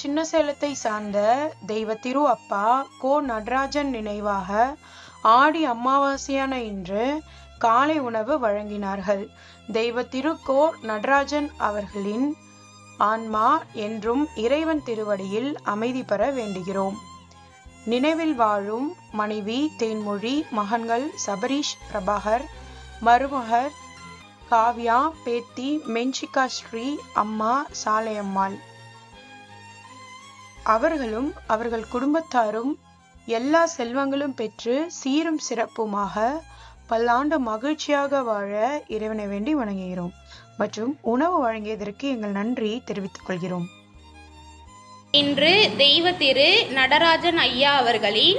சின்னசேலத்தை சார்ந்த தெய்வ திரு அப்பா கோ. நடராஜன் நினைவாக ஆடி அமாவாசையான இன்று காலை உணவு வழங்கினார்கள். தெய்வ திரு கோ. நடராஜன் அவர்களின் ஆன்மா என்றும் இறைவன் திருவடியில் அமைதி பெற வேண்டுகிறோம். நினைவில் வாழும் மனைவி தேன்மொழி மகன்கள் சபரீஷ் பிரபாகர் மருமகர் காவ்யா பேத்தி மென்சிகா ஸ்ரீ அம்மா சாலையம்மாள். அவர்களும் அவர்கள் குடும்பத்தாரும் எல்லா செல்வங்களும் பெற்று சீரும் சிறப்புமாக பல்லாண்டு மகிழ்ச்சியாக வாழ இறைவனை வேண்டி வணங்குகிறோம். மற்றும் உணவு வழங்கியதற்கு எங்கள் நன்றி தெரிவித்துக் கொள்கிறோம். இன்று தெய்வ திரு நடராஜன் ஐயா அவர்களின்